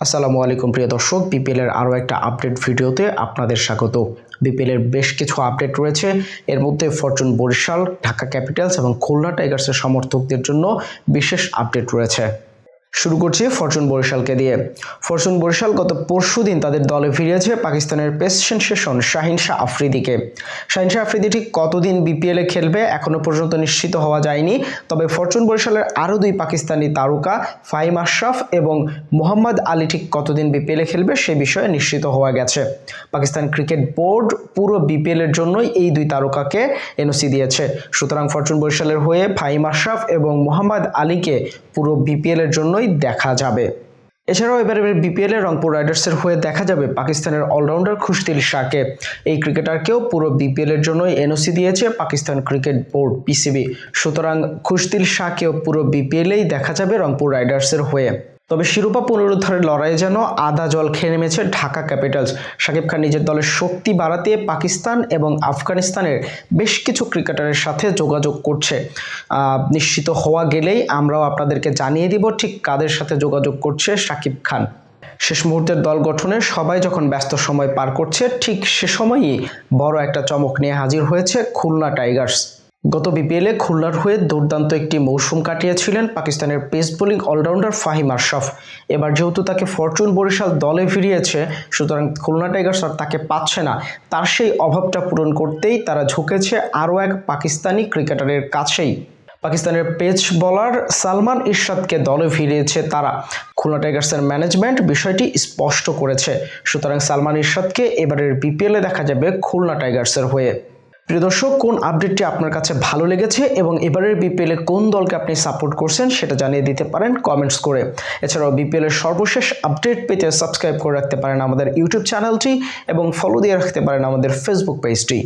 আসসালামু আলাইকুম প্রিয় দর্শক বিপিএল এর আরও একটা আপডেট ভিডিওতে আপনাদের স্বাগত। বিপিএলের বেশ কিছু আপডেট রয়েছে। এর মধ্যে ফরচুন বরিশাল, ঢাকা ক্যাপিটালস এবং খুলনা টাইগার্সের সমর্থকদের জন্য বিশেষ আপডেট রয়েছে। শুরু করছি ফরচুন বরিশালকে দিয়ে। ফরচুন বরিশাল গত পরশু দিন তাদের দলে ফিরিয়েছে পাকিস্তানের পেস সেনসেশন শাহিন শাহ আফ্রিদিকে। শাহিন শাহ আফ্রিদি ঠিক কতদিন বিপিএলে খেলবে এখনও পর্যন্ত নিশ্চিত হওয়া যায়নি। তবে ফরচুন বরিশালের আরও দুই পাকিস্তানি তারকা ফাহিম আশরাফ এবং মোহাম্মদ আলী ঠিক কতদিন বিপিএলে খেলবে সে বিষয়ে নিশ্চিত হওয়া গেছে। পাকিস্তান ক্রিকেট বোর্ড পুরো বিপিএলের জন্যই এই দুই তারকাকে এনওসি দিয়েছে। সুতরাং ফরচুন বরিশালের হয়ে ফাহিম আশরাফ এবং মোহাম্মদ আলীকে পুরো বিপিএলের জন্যই দেখা যাবে। এছাড়াও এবার এবার বিপিএল রংপুর রাইডার্সের হয়ে দেখা যাবে পাকিস্তানের অলরাউন্ডার খুশদিল শাহকে। এই ক্রিকেটারকেও পুরো বিপিএল এর জন্যই এনওসি দিয়েছে পাকিস্তান ক্রিকেট বোর্ড পিসিবি সুতরাং খুশদিল শাহকেও পুরো বিপিএলেই দেখা যাবে রংপুর রাইডার্সের হয়ে। তবে শিরোপা পুনরুদ্ধারের লড়াইয়ে যেন আদা জল খেয়ে নেমেছে ঢাকা ক্যাপিটালস। শাকিব খান নিজের দলের শক্তি বাড়াতে পাকিস্তান এবং আফগানিস্তানের বেশ কিছু ক্রিকেটারের সাথে যোগাযোগ করছে। নিশ্চিত হওয়া গেলেই আমরাও আপনাদেরকে জানিয়ে দিব ঠিক কাদের সাথে যোগাযোগ করছে শাকিব খান। শেষ মুহূর্তের দল গঠনে সবাই যখন ব্যস্ত সময় পার করছে, ঠিক সে সময়ই বড় একটা চমক নিয়ে হাজির হয়েছে খুলনা টাইগার্স। গত বিপিএলে খুলনার হয়ে দুর্দান্ত একটি মৌসুম কাটিয়েছিলেন পাকিস্তানের pace bowling allrounder Fahim Ashraf. এবার যেহেতু তাকে ফরচুন বরিশাল দলে ফিরিয়েছে, সুতরাং খুলনা টাইগার্স আর তাকে পাচ্ছে না। তার সেই অভাবটা পূরণ করতেই তারা ঝুঁকেছে আরও এক পাকিস্তানি ক্রিকেটারের কাছেই। পাকিস্তানের পেস বলার সালমান ইরশাদকে দলে ফিরিয়েছে তারা। খুলনা টাইগার্সের ম্যানেজমেন্ট বিষয়টি স্পষ্ট করেছে। সুতরাং সালমান ইরশাদকে এবারের বিপিএলে দেখা যাবে খুলনা টাইগার্সের হয়ে। প্রিয় দর্শক, কোন আপডেটটি আপনার কাছে ভালো লেগেছে এবং এবারের বিপিএল এ কোন দলকে আপনি সাপোর্ট করছেন সেটা জানিয়ে দিতে পারেন কমেন্টস করে। এছাড়াও বিপিএল এর সর্বশেষ আপডেট পেতে সাবস্ক্রাইব করে রাখতে পারেন আমাদের ইউটিউব চ্যানেলটি এবং ফলো দিয়ে রাখতে পারেন আমাদের ফেসবুক পেজটি